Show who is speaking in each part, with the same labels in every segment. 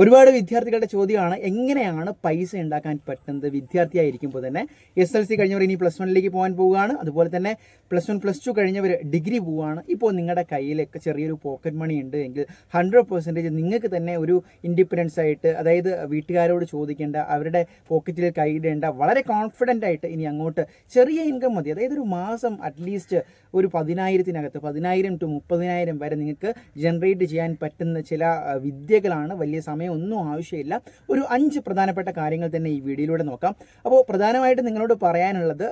Speaker 1: ഒരുപാട് വിദ്യാർത്ഥികളുടെ ചോദ്യമാണ് എങ്ങനെയാണ് പൈസ ഉണ്ടാക്കാൻ പറ്റുന്നത്? വിദ്യാർത്ഥിയായിരിക്കുമ്പോൾ തന്നെ എസ് എൽ സി കഴിഞ്ഞവർ ഇനി പ്ലസ് വണ്ണിലേക്ക് പോകാൻ പോവുകയാണ്. അതുപോലെ തന്നെ പ്ലസ് വൺ പ്ലസ് ടു കഴിഞ്ഞവർ ഡിഗ്രി പോവുകയാണ്. ഇപ്പോൾ നിങ്ങളുടെ കയ്യിലൊക്കെ ചെറിയൊരു പോക്കറ്റ് മണി ഉണ്ട് എങ്കിൽ ഹൺഡ്രഡ് പെർസെന്റേജ് നിങ്ങൾക്ക് തന്നെ ഒരു ഇൻഡിപെൻഡൻസ് ആയിട്ട് അതായത് വീട്ടുകാരോട് ചോദിക്കേണ്ട അവരുടെ പോക്കറ്റിൽ കൈയിടേണ്ട വളരെ കോൺഫിഡന്റ് ആയിട്ട് ഇനി അങ്ങോട്ട് ചെറിയ ഇൻകം മതി. അതായത് ഒരു മാസം അറ്റ്ലീസ്റ്റ് ഒരു പതിനായിരത്തിനകത്ത് പതിനായിരം ടു മുപ്പതിനായിരം വരെ നിങ്ങൾക്ക് ജനറേറ്റ് ചെയ്യാൻ പറ്റുന്ന ചില വിദ്യകളാണ് വലിയ സമയം ഒന്നും ആവശ്യമില്ല. ഒരു അഞ്ച് പ്രധാനപ്പെട്ട കാര്യങ്ങൾ തന്നെ ഈ വീഡിയോയിലൂടെ നോക്കാം. അപ്പോൾ പ്രധാനമായിട്ട് നിങ്ങളോട് പറയാനുള്ളത്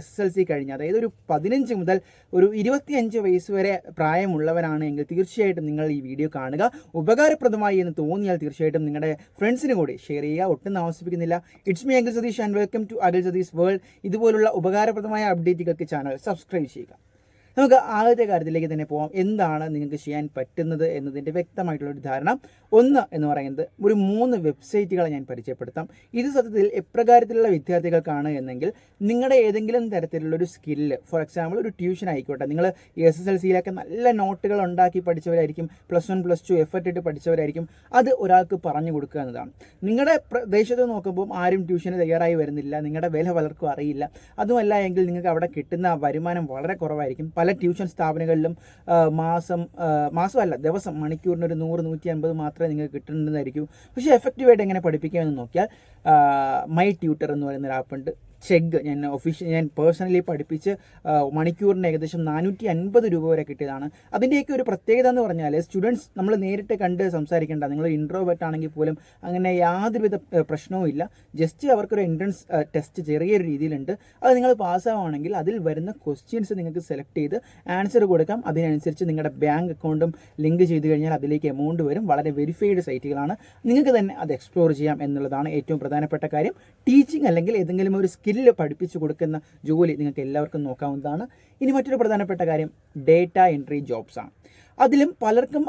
Speaker 1: എസ് എൽ സി കഴിഞ്ഞ് അതായത് ഒരു പതിനഞ്ച് മുതൽ ഒരു ഇരുപത്തിയഞ്ച് വയസ്സ് വരെ പ്രായമുള്ളവരാണ് എങ്കിൽ തീർച്ചയായിട്ടും നിങ്ങൾ ഈ വീഡിയോ കാണുക. ഉപകാരപ്രദമായി എന്ന് തോന്നിയാൽ തീർച്ചയായിട്ടും നിങ്ങളുടെ ഫ്രണ്ട്സിന് കൂടി ഷെയർ ചെയ്യുക. ഒട്ടും താമസിപ്പിക്കുന്നില്ല. It's me Akhil Satheesh and welcome to Akhil Satheesh world ഇതുപോലുള്ള ഉപകാരപ്രദമായ അപ്ഡേറ്റുകൾക്ക് ചാനൽ സബ്സ്ക്രൈബ് ചെയ്യുക. നമുക്ക് ആദ്യത്തെ കാര്യത്തിലേക്ക് തന്നെ പോവാം. എന്താണ് നിങ്ങൾക്ക് ചെയ്യാൻ പറ്റുന്നത് എന്നതിന്റെ വ്യക്തമായിട്ടുള്ള ഒരു ധാരണ. ഒന്ന് എന്ന് പറയുന്നത് ഒരു മൂന്ന് വെബ്സൈറ്റുകളെ ഞാൻ പരിചയപ്പെടുത്താം. ഇത് സത്യത്തിൽ എപ്രകാരത്തിലുള്ള വിദ്യാർത്ഥികൾക്കാണ് എന്നെങ്കിൽ നിങ്ങളുടെ ഏതെങ്കിലും തരത്തിലുള്ള ഒരു സ്കില്ല് ഫോർ എക്സാമ്പിൾ ഒരു ട്യൂഷൻ ആയിക്കോട്ടെ. നിങ്ങൾ എസ് എസ് എൽ സിയിലൊക്കെ നല്ല നോട്ടുകൾ ഉണ്ടാക്കി പഠിച്ചവരായിരിക്കും. Plus one plus two effort ഇട്ട് പഠിച്ചവരായിരിക്കും. അത് ഒരാൾക്ക് പറഞ്ഞു കൊടുക്കുക എന്നതാണ്. നിങ്ങളുടെ പ്രദേശത്ത് നോക്കുമ്പോൾ ആരും ട്യൂഷന് തയ്യാറായി വരുന്നില്ല. നിങ്ങളുടെ വില പലർക്കും അറിയില്ല. അതുമല്ല എങ്കിൽ നിങ്ങൾക്ക് അവിടെ കിട്ടുന്ന വരുമാനം വളരെ കുറവായിരിക്കും. ട്യൂഷൻ സ്ഥാപനങ്ങളിലും മാസം മാസമല്ല ദിവസം മണിക്കൂറിന് ഒരു നൂറ് നൂറ്റി അൻപത് മാത്രമേ നിങ്ങൾക്ക് കിട്ടുന്നുണ്ടെന്നായിരിക്കും പക്ഷേ എഫക്റ്റീവായിട്ട് എങ്ങനെ പഠിപ്പിക്കാമെന്ന് നോക്കിയാൽ മൈ ട്യൂട്ടർ എന്ന് പറയുന്ന ഒരു ആപ്പുണ്ട് ചെഗ് ഞാൻ ഒഫീഷ്യൽ ഞാൻ പേഴ്സണലി പഠിപ്പിച്ച് മണിക്കൂറിന് ഏകദേശം നാനൂറ്റി അൻപത് രൂപ വരെ കിട്ടിയതാണ്. അതിന്റെയൊക്കെ ഒരു പ്രത്യേകത എന്ന് പറഞ്ഞാൽ സ്റ്റുഡൻസ് നമ്മൾ നേരിട്ട് കണ്ട് സംസാരിക്കേണ്ട നിങ്ങൾ ഇൻട്രോവേർട്ട് ആണെങ്കിൽ പോലും അങ്ങനെ യാതൊരുവിധ പ്രശ്നവും ഇല്ല. ജസ്റ്റ് അവർക്കൊരു എൻട്രൻസ് ടെസ്റ്റ് ചെറിയൊരു രീതിയിലുണ്ട്. അത് നിങ്ങൾ പാസ്സാവുകയാണെങ്കിൽ അതിൽ വരുന്ന ക്വസ്റ്റ്യൻസ് നിങ്ങൾക്ക് സെലക്ട് ചെയ്ത് ആൻസർ കൊടുക്കാം. അതിനനുസരിച്ച് നിങ്ങളുടെ ബാങ്ക് അക്കൗണ്ടും ലിങ്ക് ചെയ്ത് കഴിഞ്ഞാൽ അതിലേക്ക് എമൗണ്ട് വരും. വളരെ വെരിഫൈഡ് സൈറ്റുകളാണ് നിങ്ങൾക്ക് തന്നെ അത് എക്സ്പ്ലോർ ചെയ്യാം എന്നുള്ളതാണ് ഏറ്റവും പ്രധാനപ്പെട്ട കാര്യം. ടീച്ചിങ് അല്ലെങ്കിൽ ഏതെങ്കിലും ഒരു സ്കില്ല് പഠിപ്പിച്ചു കൊടുക്കുന്ന ജോലി നിങ്ങൾക്ക് എല്ലാവർക്കും നോക്കാവുന്നതാണ്. ഇനി മറ്റൊരു പ്രധാനപ്പെട്ട കാര്യം ഡേറ്റ എൻട്രി ജോബ്സാണ്. അതിലും പലർക്കും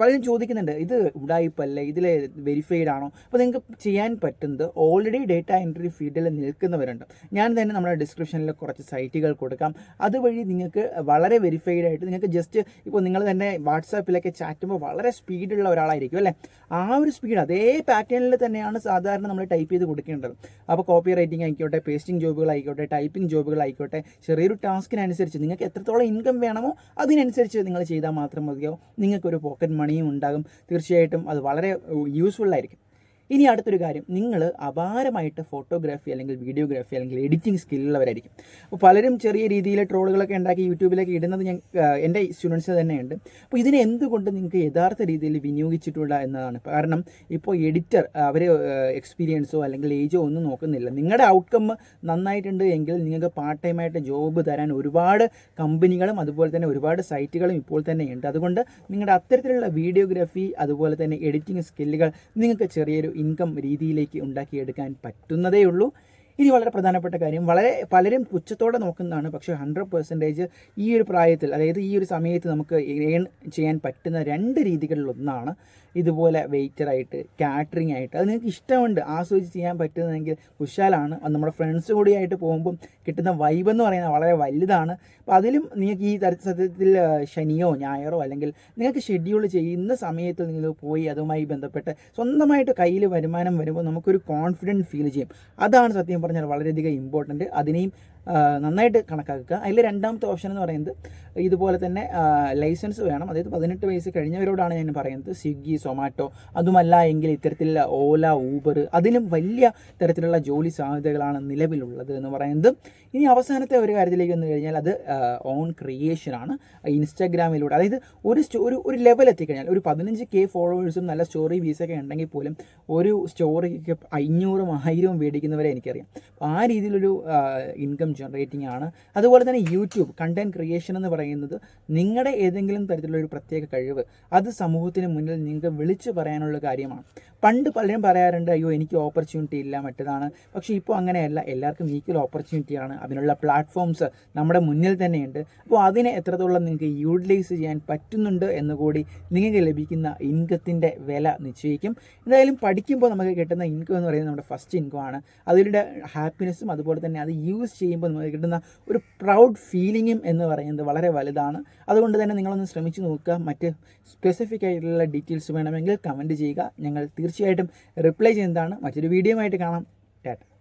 Speaker 1: പലരും ചോദിക്കുന്നുണ്ട് ഇത് ഉടായിപ്പല്ലേ? ഇതിൽ വെരിഫൈഡ് ആണോ? അപ്പോൾ നിങ്ങൾക്ക് ചെയ്യാൻ പറ്റുന്നത് ഓൾറെഡി ഡേറ്റ എൻട്രി ഫീൽഡിൽ നിൽക്കുന്നവരുണ്ട്. ഞാൻ തന്നെ നമ്മുടെ ഡിസ്ക്രിപ്ഷനിൽ കുറച്ച് സൈറ്റുകൾ കൊടുക്കാം. അതുവഴി നിങ്ങൾക്ക് വളരെ വെരിഫൈഡ് ആയിട്ട് നിങ്ങൾക്ക് ജസ്റ്റ് ഇപ്പോൾ നിങ്ങൾ തന്നെ വാട്സാപ്പിലൊക്കെ ചാറ്റുമ്പോൾ വളരെ സ്പീഡുള്ള ഒരാളായിരിക്കും അല്ലേ? ആ ഒരു സ്പീഡ് അതേ പാറ്റേണിൽ തന്നെയാണ് സാധാരണ നമ്മൾ ടൈപ്പ് ചെയ്ത് കൊടുക്കേണ്ടത്. അപ്പോൾ കോപ്പി റൈറ്റിംഗ് ആയിക്കോട്ടെ പേസ്റ്റിംഗ് ജോബുകൾ ആയിക്കോട്ടെ ടൈപ്പിംഗ് ജോബുകൾ ആയിക്കോട്ടെ ചെറിയൊരു ടാസ്കിനനുസരിച്ച് നിങ്ങൾക്ക് എത്രത്തോളം ഇൻകം വേണമോ അതിനനുസരിച്ച് നിങ്ങൾ ചെയ്താൽ മാത്രം മതിയാവും. നിങ്ങൾക്കൊരു പോക്കറ്റ് മണിയും ഉണ്ടാകും. തീർച്ചയായിട്ടും അത് വളരെ യൂസ്ഫുൾ ആയിരിക്കും. ഇനി അടുത്തൊരു കാര്യം. നിങ്ങൾ അപാരമായിട്ട് ഫോട്ടോഗ്രാഫി അല്ലെങ്കിൽ വീഡിയോഗ്രാഫി അല്ലെങ്കിൽ എഡിറ്റിംഗ് സ്കില്ലുള്ളവരായിരിക്കും അപ്പോൾ പലരും ചെറിയ രീതിയിൽ ട്രോളുകളൊക്കെ ഉണ്ടാക്കി യൂട്യൂബിലേക്ക് ഇടുന്നത് ഞാൻ എന്റെ സ്റ്റുഡൻസ് തന്നെയുണ്ട്. അപ്പോൾ ഇതിനെ എന്തുകൊണ്ട് നിങ്ങൾക്ക് യഥാർത്ഥ രീതിയിൽ വിനിയോഗിച്ചിട്ടുള്ള എന്നതാണ്. കാരണം ഇപ്പോൾ എഡിറ്റർ അവർ എക്സ്പീരിയൻസോ അല്ലെങ്കിൽ ഏജോ ഒന്നും നോക്കുന്നില്ല. നിങ്ങളുടെ ഔട്ട്കം നന്നായിട്ടുണ്ട് എങ്കിൽ നിങ്ങൾക്ക് പാർട്ട് ടൈമായിട്ട് ജോബ് തരാൻ ഒരുപാട് കമ്പനികളും അതുപോലെ തന്നെ ഒരുപാട് സൈറ്റുകളും ഇപ്പോൾ തന്നെ ഉണ്ട് അതുകൊണ്ട് നിങ്ങളുടെ അത്തരത്തിലുള്ള വീഡിയോഗ്രാഫി അതുപോലെ തന്നെ എഡിറ്റിംഗ് സ്കില്ലുകൾ നിങ്ങൾക്ക് ചെറിയൊരു ഇൻകം രീതിയിലേക്ക് ഉണ്ടാക്കിയെടുക്കാൻ പറ്റുന്നതേ ഉള്ളൂ ഇനി വളരെ പ്രധാനപ്പെട്ട കാര്യം വളരെ പലരും പുച്ഛത്തോടെ നോക്കുന്നതാണ്. പക്ഷേ ഹൺഡ്രഡ് പെർസെന്റേജ് ഈ ഒരു പ്രായത്തിൽ അതായത് ഈ ഒരു സമയത്ത് നമുക്ക് ഏൺ ചെയ്യാൻ പറ്റുന്ന രണ്ട് രീതികളിലൊന്നാണ് ഇതുപോലെ വെയിറ്ററായിട്ട് കാറ്ററിംഗ് ആയിട്ട്. അത് നിങ്ങൾക്ക് ഇഷ്ടമുണ്ട് ആസ്വദിച്ച് ചെയ്യാൻ പറ്റുന്നതെങ്കിൽ ഉഷാലാണ് അത് നമ്മുടെ ഫ്രണ്ട്സ് കൂടിയായിട്ട് പോകുമ്പം കിട്ടുന്ന വൈബ് എന്ന് പറയുന്നത് വളരെ വലുതാണ്. അപ്പോൾ അതിലും നിങ്ങൾക്ക് ഈ തരത്തിൽ സത്യത്തിൽ ശനിയോ ഞായറോ അല്ലെങ്കിൽ നിങ്ങൾക്ക് ഷെഡ്യൂൾ ചെയ്യുന്ന സമയത്ത് നിങ്ങൾ പോയി അതുമായി ബന്ധപ്പെട്ട് സ്വന്തമായിട്ട് കയ്യിൽ വരുമാനം വരുമ്പോൾ നമുക്കൊരു കോൺഫിഡന്റ് ഫീൽ ചെയ്യും. അതാണ് സത്യം പറഞ്ഞാൽ വളരെയധികം ഇമ്പോർട്ടന്റ് അതിനെയും നന്നായിട്ട് കണക്കാക്കുക. അതിൽ രണ്ടാമത്തെ ഓപ്ഷൻ എന്ന് പറയുന്നത് ഇതുപോലെ തന്നെ ലൈസൻസ് വേണം. അതായത് പതിനെട്ട് വയസ്സ് കഴിഞ്ഞവരോടാണ് ഞാൻ പറയുന്നത്. സ്വിഗ്ഗി സൊമാറ്റോ അതുമല്ല എങ്കിൽ ഇത്തരത്തിലുള്ള ഓല ഊബർ അതിലും വലിയ തരത്തിലുള്ള ജോലി സാധ്യതകളാണ് നിലവിലുള്ളത് എന്ന് പറയുന്നത്. ഇനി അവസാനത്തെ ഒരു കാര്യത്തിലേക്ക് വന്നു കഴിഞ്ഞാൽ അത് ഓൺ ക്രിയേഷനാണ് ഇൻസ്റ്റാഗ്രാമിലൂടെ അതായത് ഒരു ഒരു ഒരു ലെവൽ എത്തിക്കഴിഞ്ഞാൽ ഒരു പതിനഞ്ച് കെ ഫോളോവേഴ്സും നല്ല സ്റ്റോറി വീസൊക്കെ ഉണ്ടെങ്കിൽ പോലും ഒരു സ്റ്റോറിക്ക് അഞ്ഞൂറും ആയിരവും മേടിക്കുന്നവരെ എനിക്കറിയാം. അപ്പോൾ ആ രീതിയിലൊരു ഇൻകം ജനറേറ്റിംഗ് ആണ്. അതുപോലെ തന്നെ യൂട്യൂബ് കണ്ടന്റ് ക്രിയേഷൻ എന്ന് പറയുന്നത് നിങ്ങളുടെ ഏതെങ്കിലും തരത്തിലുള്ള ഒരു പ്രത്യേക കഴിവ് അത് സമൂഹത്തിന് മുന്നിൽ നിങ്ങൾക്ക് വിളിച്ചു പറയാനുള്ള കാര്യമാണ്. പണ്ട് പലരും പറയാറുണ്ട് അയ്യോ എനിക്ക് ഓപ്പർച്യൂണിറ്റി ഇല്ല മറ്റതാണ്. പക്ഷേ ഇപ്പോൾ അങ്ങനെയല്ല. എല്ലാവർക്കും ഈക്വൽ ഓപ്പർച്യൂണിറ്റിയാണ് അതിനുള്ള പ്ലാറ്റ്ഫോംസ് നമ്മുടെ മുന്നിൽ തന്നെയുണ്ട്. അപ്പോൾ അതിനെ എത്രത്തോളം നിങ്ങൾക്ക് യൂട്ടിലൈസ് ചെയ്യാൻ പറ്റുന്നുണ്ട് എന്നുകൂടി നിങ്ങൾക്ക് ലഭിക്കുന്ന ഇൻകത്തിന്റെ വില നിശ്ചയിക്കും. എന്തായാലും പഠിക്കുമ്പോൾ നമുക്ക് കിട്ടുന്ന ഇൻകം എന്ന് പറയുന്നത് നമ്മുടെ ഫസ്റ്റ് ഇൻകം ആണ്. അതിലൂടെ ഹാപ്പിനെസ്സും അതുപോലെ തന്നെ അത് യൂസ് ചെയ്യുമ്പോൾ പഠിക്കുമ്പോൾ നമുക്ക് കിട്ടുന്ന ഒരു പ്രൗഡ് ഫീലിങ്ങും എന്ന് പറയുന്നത് വളരെ വലുതാണ്. അതുകൊണ്ട് തന്നെ നിങ്ങളൊന്ന് ശ്രമിച്ചു നോക്കുക. മറ്റ് സ്പെസിഫിക് ആയിട്ടുള്ള ഡീറ്റെയിൽസ് വേണമെങ്കിൽ കമന്റ് ചെയ്യുക. ഞങ്ങൾ തീർച്ചയായിട്ടും റിപ്ലൈ ചെയ്യുന്നതാണ്. മറ്റൊരു വീഡിയോ ആയിട്ട് കാണാം. ടാറ്റ